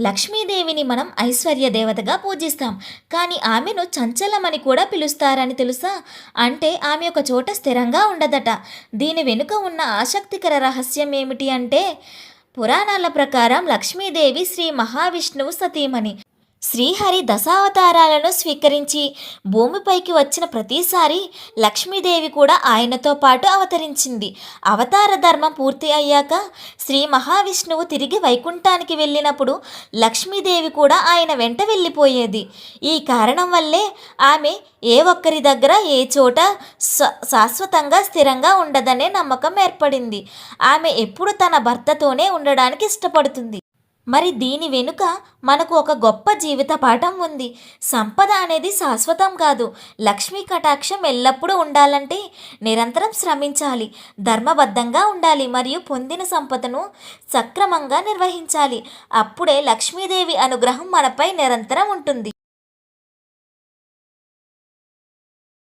లక్ష్మీదేవిని మనం ఐశ్వర్య దేవతగా పూజిస్తాం. కానీ ఆమెను చంచలమని కూడా పిలుస్తారని తెలుసా? అంటే ఆమె ఒక చోట స్థిరంగా ఉండదట. దీని వెనుక ఉన్న ఆసక్తికర రహస్యం ఏమిటి అంటే పురాణాల ప్రకారం లక్ష్మీదేవి శ్రీ మహావిష్ణువు సతీమణి. శ్రీహరి దశావతారాలను స్వీకరించి భూమిపైకి వచ్చిన ప్రతిసారి లక్ష్మీదేవి కూడా ఆయనతో పాటు అవతరించింది. అవతార ధర్మం పూర్తి అయ్యాక శ్రీ మహావిష్ణువు తిరిగి వైకుంఠానికి వెళ్ళినప్పుడు లక్ష్మీదేవి కూడా ఆయన వెంట వెళ్ళిపోయేది. ఈ కారణం వల్లే ఆమె ఏ ఒక్కరి దగ్గర ఏ చోట శాశ్వతంగా స్థిరంగా ఉండదనే నమ్మకం ఏర్పడింది. ఆమె ఎప్పుడు తన భర్తతోనే ఉండడానికి ఇష్టపడుతుంది. మరి దీని వెనుక మనకు ఒక గొప్ప జీవిత పాఠం ఉంది. సంపద అనేది శాశ్వతం కాదు. లక్ష్మీ కటాక్షం ఎల్లప్పుడూ ఉండాలంటే నిరంతరం శ్రమించాలి. ధర్మబద్ధంగా ఉండాలి మరియు పొందిన సంపదను సక్రమంగా నిర్వహించాలి. అప్పుడే లక్ష్మీదేవి అనుగ్రహం మనపై నిరంతరం ఉంటుంది.